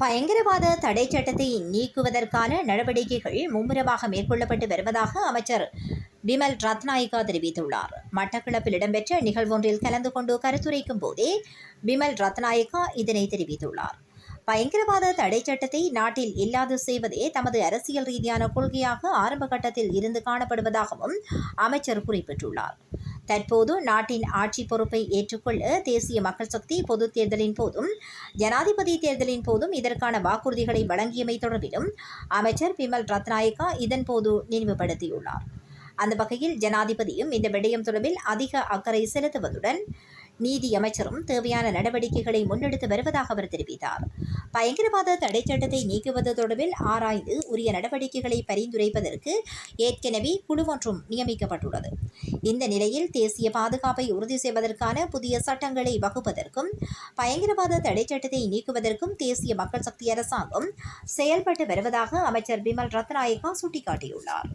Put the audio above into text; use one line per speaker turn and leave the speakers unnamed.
பயங்கரவாத தடை சட்டத்தை நீக்குவதற்கான நடவடிக்கைகள் மும்முரமாக மேற்கொள்ளப்பட்டு வருவதாக அமைச்சர் பிமல் ரத்நாயகா தெரிவித்துள்ளார். மட்டக்களப்பில் இடம்பெற்ற நிகழ்வொன்றில் கலந்து கொண்டு கருத்துரைக்கும் போதே பிமல் ரத்நாயகா இதனை தெரிவித்துள்ளார். பயங்கரவாத தடை சட்டத்தை நாட்டில் இல்லாது செய்வதே தமது அரசியல் ரீதியான கொள்கையாக ஆரம்ப கட்டத்தில் இருந்து காணப்படுவதாகவும் அமைச்சர் குறிப்பிட்டுள்ளார். தற்போது நாட்டின் ஆட்சி பொறுப்பை ஏற்றுக்கொள்ள தேசிய மக்கள் சக்தி பொது தேர்தலின் போதும் ஜனாதிபதி தேர்தலின் போதும் இதற்கான வாக்குறுதிகளை வழங்கியமை தொடர்பிலும் அமைச்சர் பிமல் ரத்நாயக்கா இதன்போது நினைவுபடுத்தியுள்ளார். அந்த வகையில் ஜனாதிபதியும் இந்த விடயம் தொடர்பில் அதிக அக்கறை செலுத்துவதுடன் நீதி அமைச்சரும் தேவையான நடவடிக்கைகளை முன்னெடுத்து வருவதாக அவர் தெரிவித்தார். பயங்கரவாத தடை சட்டத்தை நீக்குவது தொடர்பில் ஆராய்ந்து உரிய நடவடிக்கைகளை பரிந்துரைப்பதற்கு ஏற்கனவே குழு ஒன்றும் நியமிக்கப்பட்டுள்ளது. இந்த நிலையில் தேசிய பாதுகாப்பை உறுதி செய்வதற்கான புதிய சட்டங்களை வகுப்பதற்கும் பயங்கரவாத தடை சட்டத்தை நீக்குவதற்கும் தேசிய மக்கள் சக்தி அரசாங்கம் செயல்பட்டு வருவதாக அமைச்சர் பிமல் ரத்நாயக்கா சுட்டிக்காட்டியுள்ளார்.